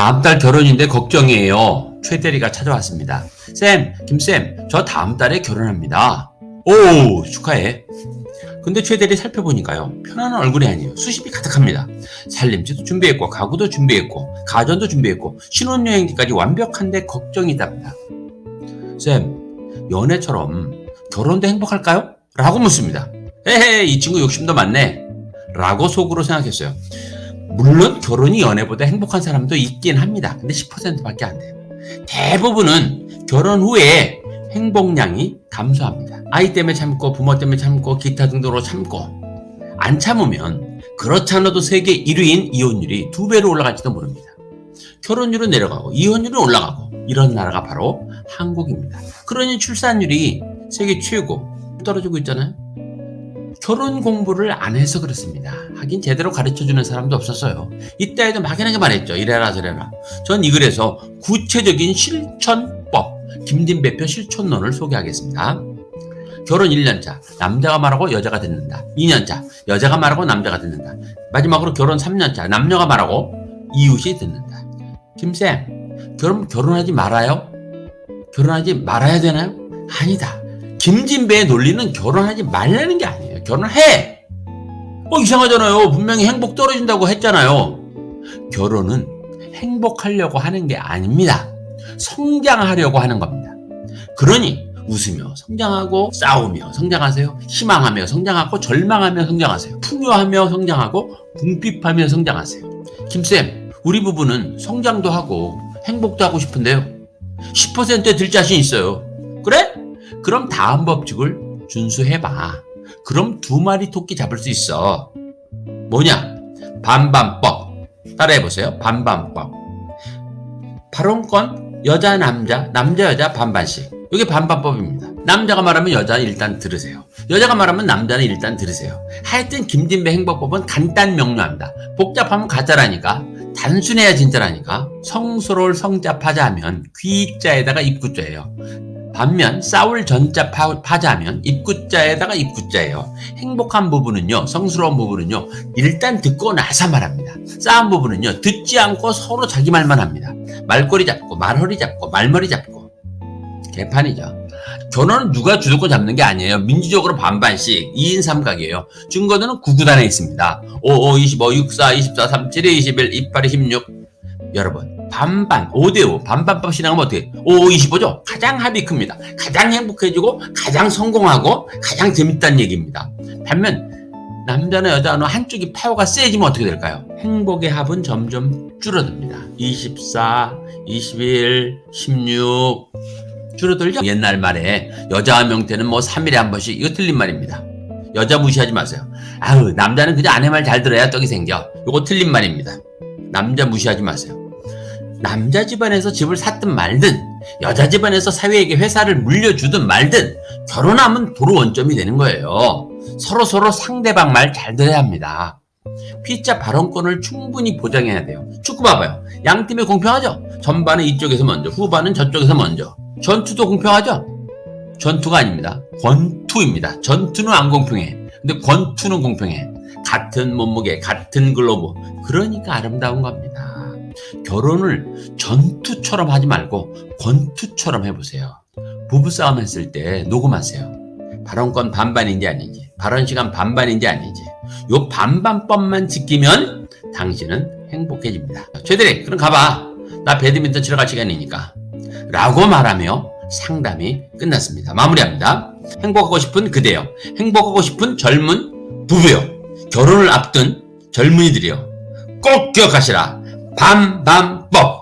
다음 달 결혼인데 걱정이에요. 최 대리가 찾아왔습니다. 쌤, 김쌤, 저 다음 달에 결혼합니다. 오, 축하해. 근데 최 대리 살펴보니까요. 편안한 얼굴이 아니에요. 수십이 가득합니다. 살림지도 준비했고, 가구도 준비했고, 가전도 준비했고, 신혼여행지까지 완벽한데 걱정이답니다. 쌤, 연애처럼 결혼도 행복할까요? 라고 묻습니다. 헤헤, 이 친구 욕심도 많네. 라고 속으로 생각했어요. 물론 결혼이 연애보다 행복한 사람도 있긴 합니다. 근데 10%밖에 안 돼요. 대부분은 결혼 후에 행복량이 감소합니다. 아이 때문에 참고 부모 때문에 참고 기타 등등으로 참고 안 참으면 그렇지 않아도 세계 1위인 이혼율이 두 배로 올라갈지도 모릅니다. 결혼율은 내려가고 이혼율은 올라가고 이런 나라가 바로 한국입니다. 그러니 출산율이 세계 최고 떨어지고 있잖아요. 결혼 공부를 안 해서 그렇습니다. 하긴 제대로 가르쳐 주는 사람도 없었어요. 이때에도 막연하게 말했죠. 이래라 저래라. 전 이 글에서 구체적인 실천법, 김진배 표 실천론을 소개하겠습니다. 결혼 1년차, 남자가 말하고 여자가 듣는다. 2년차, 여자가 말하고 남자가 듣는다. 마지막으로 결혼 3년차, 남녀가 말하고 이웃이 듣는다. 김쌤, 결혼, 결혼하지 말아요? 결혼하지 말아야 되나요? 아니다. 김진배의 논리는 결혼하지 말라는 게 아니에요. 결혼해! 어, 이상하잖아요. 분명히 행복 떨어진다고 했잖아요. 결혼은 행복하려고 하는 게 아닙니다. 성장하려고 하는 겁니다. 그러니 웃으며 성장하고 싸우며 성장하세요. 희망하며 성장하고 절망하며 성장하세요. 풍요하며 성장하고 궁핍하며 성장하세요. 김쌤, 우리 부부는 성장도 하고 행복도 하고 싶은데요. 10%에 들 자신 있어요. 그래? 그럼 다음 법칙을 준수해봐. 그럼 두 마리 토끼 잡을 수 있어. 뭐냐? 반반법. 따라해 보세요. 반반법. 발언권 여자 남자 남자 여자 반반씩. 이게 반반법입니다. 남자가 말하면 여자는 일단 들으세요. 여자가 말하면 남자는 일단 들으세요. 하여튼 김진배 행복법은 간단 명료합니다. 복잡하면 가짜라니까. 단순해야 진짜라니까. 성스러울 성잡하자 하면 귀자에다가 입구자예요. 반면 싸울 전자 파, 파자하면 입구자에다가 입구자예요. 행복한 부분은요, 성스러운 부분은요, 일단 듣고 나서 말합니다. 싸운 부분은요, 듣지 않고 서로 자기 말만 합니다. 말꼬리 잡고, 말허리 잡고, 말머리 잡고. 개판이죠. 결혼은 누가 주도권 잡는 게 아니에요. 민주적으로 반반씩 2인 3각이에요. 증거는 구구단에 있습니다. 55, 25, 64, 24, 37, 21, 28, 16. 여러분, 반반, 5대5, 반반법 신앙하면 어떻게? 5, 25죠? 가장 합이 큽니다. 가장 행복해지고, 가장 성공하고, 가장 재밌다는 얘기입니다. 반면, 남자나 여자나 한쪽이 파워가 세지면 어떻게 될까요? 행복의 합은 점점 줄어듭니다. 24, 21, 16, 줄어들죠? 옛날 말에 여자와 명태는 뭐 3일에 한 번씩, 이거 틀린 말입니다. 여자 무시하지 마세요. 아우, 남자는 그냥 아내 말 잘 들어야 떡이 생겨. 이거 틀린 말입니다. 남자 무시하지 마세요. 남자 집안에서 집을 샀든 말든 여자 집안에서 사회에게 회사를 물려주든 말든 결혼하면 도로 원점이 되는 거예요. 서로 서로 상대방 말 잘 들어야 합니다. 피자 발언권을 충분히 보장해야 돼요. 축구 봐봐요. 양 팀이 공평하죠? 전반은 이쪽에서 먼저, 후반은 저쪽에서 먼저. 전투도 공평하죠? 전투가 아닙니다. 권투입니다. 전투는 안 공평해. 근데 권투는 공평해. 같은 몸무게, 같은 글로브. 그러니까 아름다운 겁니다. 결혼을 전투처럼 하지 말고 권투처럼 해보세요. 부부싸움 했을 때 녹음하세요. 발언권 반반인지 아닌지, 발언 시간 반반인지 아닌지. 요 반반법만 지키면 당신은 행복해집니다. 최대리, 그럼 가봐. 나 배드민턴 치러 갈 시간이니까. 라고 말하며 상담이 끝났습니다. 마무리합니다. 행복하고 싶은 그대요. 행복하고 싶은 젊은 부부요. 결혼을 앞둔 젊은이들이요. 꼭 기억하시라. 반반법.